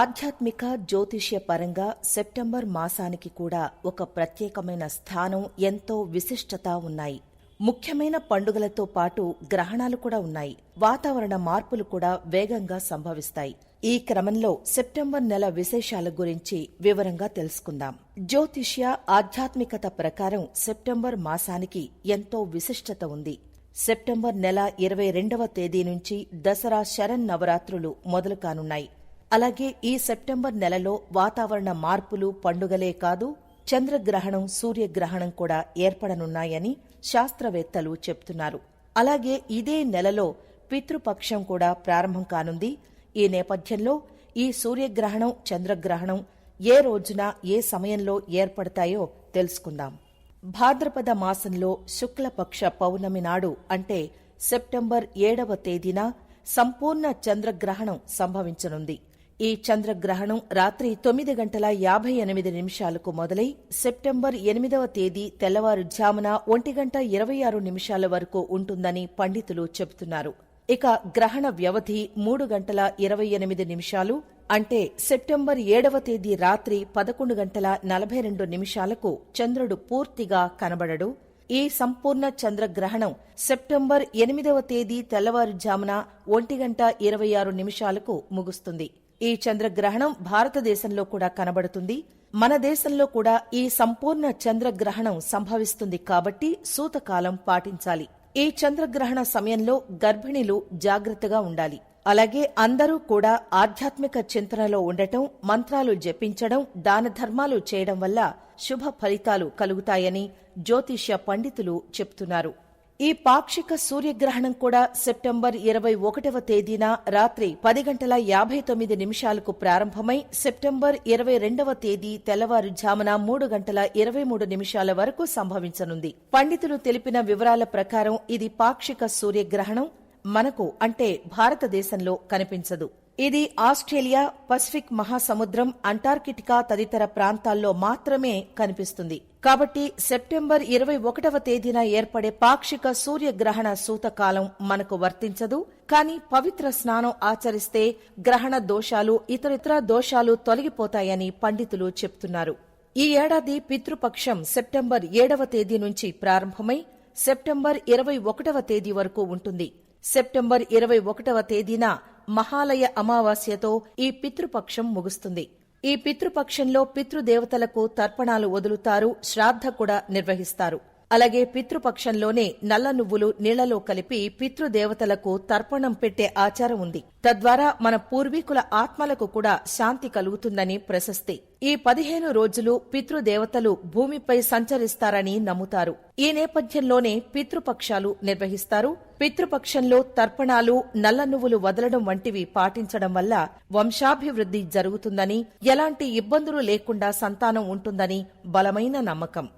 ఆధ్యాత్మిక జ్యోతిష్య పరంగా సెప్టెంబర్ మాసానికి కూడా ఒక ప్రత్యేకమైన స్థానం ఎంతో విశిష్టత ఉన్నాయి. ముఖ్యమైన పండుగలతో పాటు గ్రహణాలు కూడా ఉన్నాయి. వాతావరణ మార్పులు కూడా వేగంగా సంభవిస్తాయి. ఈ క్రమంలో సెప్టెంబర్ నెల విశేషాల గురించి వివరంగా తెలుసుకుందాం. జ్యోతిష్య ఆధ్యాత్మికత ప్రకారం సెప్టెంబర్ మాసానికి ఎంతో విశిష్టత ఉంది. సెప్టెంబర్ నెల ఇరవై రెండవ తేదీ నుంచి దసరా శరణ్ నవరాత్రులు మొదలు కానున్నాయి అలాగే ఈ సెప్టెంబర్ నెలలో వాతావరణ మార్పులు పండుగలే కాదు చంద్రగ్రహణం సూర్యగ్రహణం కూడా ఏర్పడనున్నాయని శాస్త్రవేత్తలు చెప్తున్నారు. అలాగే ఇదే నెలలో పితృపక్షం కూడా ప్రారంభం కానుంది. ఈ నేపథ్యంలో ఈ సూర్యగ్రహణం చంద్రగ్రహణం ఏ రోజున ఏ సమయంలో ఏర్పడతాయో తెలుసుకుందాం. భాద్రపద మాసంలో శుక్లపక్ష పౌర్ణమి నాడు అంటే సెప్టెంబర్ ఏడవ తేదీన సంపూర్ణ చంద్రగ్రహణం సంభవించనుంది. ఈ చంద్రగ్రహణం రాత్రి తొమ్మిది గంటల యాభై ఎనిమిది నిమిషాలకు మొదలై సెప్టెంబర్ ఎనిమిదవ తేదీ తెల్లవారుజామున ఒంటి గంట ఇరవై ఆరు నిమిషాల వరకు ఉంటుందని పండితులు చెబుతున్నారు. ఇక గ్రహణ వ్యవధి మూడు గంటల ఇరవై ఎనిమిది నిమిషాలు అంటే సెప్టెంబర్ ఏడవ తేదీ రాత్రి పదకొండు గంటల నలభై రెండు నిమిషాలకు చంద్రుడు పూర్తిగా కనబడడు. ఈ సంపూర్ణ చంద్రగ్రహణం సెప్టెంబర్ ఎనిమిదవ తేదీ తెల్లవారుజామున ఒంటి గంట ఇరవై ఆరు నిమిషాలకు ముగుస్తుంది. ఈ చంద్రగ్రహణం భారతదేశంలో కూడా కనబడుతుంది. మన దేశంలో కూడా ఈ సంపూర్ణ చంద్రగ్రహణం సంభవిస్తుంది కాబట్టి సూతకాలం పాటించాలి. ఈ చంద్రగ్రహణ సమయంలో గర్భిణీలు జాగ్రత్తగా ఉండాలి. అలాగే అందరూ కూడా ఆధ్యాత్మిక చింతనలో ఉండటం మంత్రాలు జపించడం దాన ధర్మాలు చేయడం వల్ల శుభ ఫలితాలు కలుగుతాయని జ్యోతిష్య పండితులు చెప్తున్నారు. ఈ పాక్షిక సూర్యగ్రహణం కూడా సెప్టెంబర్ ఇరవై ఒకటవ తేదీన రాత్రి పది గంటల యాభై తొమ్మిది నిమిషాలకు ప్రారంభమై సెప్టెంబర్ ఇరవై రెండవ తేదీ తెల్లవారుజామున మూడు గంటల ఇరవై మూడు నిమిషాల వరకు సంభవించనుంది. పండితులు తెలిపిన వివరాల ప్రకారం ఇది పాక్షిక సూర్యగ్రహణం. మనకు అంటే భారతదేశంలో కనిపించదు. ఇది ఆస్ట్రేలియా పసిఫిక్ మహాసముద్రం అంటార్కిటికా తదితర ప్రాంతాల్లో మాత్రమే కనిపిస్తుంది. కాబట్టి సెప్టెంబర్ ఇరవై ఒకటవ తేదీన ఏర్పడే పాక్షిక సూర్యగ్రహణ సూతకాలం మనకు వర్తించదు. కానీ పవిత్ర స్నానం ఆచరిస్తే గ్రహణ దోషాలు ఇతరితర దోషాలు తొలగిపోతాయని పండితులు చెప్తున్నారు. ఈ ఏడాది పితృపక్షం సెప్టెంబర్ ఏడవ తేదీ నుంచి ప్రారంభమై సెప్టెంబర్ ఇరవై ఒకటవ తేదీ వరకు ఉంటుంది. సెప్టెంబర్ ఇరవై ఒకటవ తేదీన మహాలయ అమావాస్యతో ఈ పితృపక్షం ముగుస్తుంది. ఈ పితృపక్షంలో పితృదేవతలకు తర్పణాలు వదులుతారు శ్రాద్ధ కూడా నిర్వహిస్తారు. అలాగే పితృపక్షంలోనే నల్ల నువ్వులు నీళ్ళలో కలిపి పితృదేవతలకు తర్పణం పెట్టే ఆచారం ఉంది. తద్వారా మన పూర్వీకుల ఆత్మలకు కూడా శాంతి కలుగుతుందని ప్రశస్తి. ఈ పదిహేను రోజులు పితృదేవతలు భూమిపై సంచరిస్తారని నమ్ముతారు. ఈ నేపథ్యంలోనే పితృపక్షాలు నిర్వహిస్తారు. పితృపక్షంలో తర్పణాలు నల్ల నువ్వులు వదలడం వంటివి పాటించడం వల్ల వంశాభివృద్ధి జరుగుతుందని ఎలాంటి ఇబ్బందులు లేకుండా సంతానం ఉంటుందని బలమైన నమ్మకం.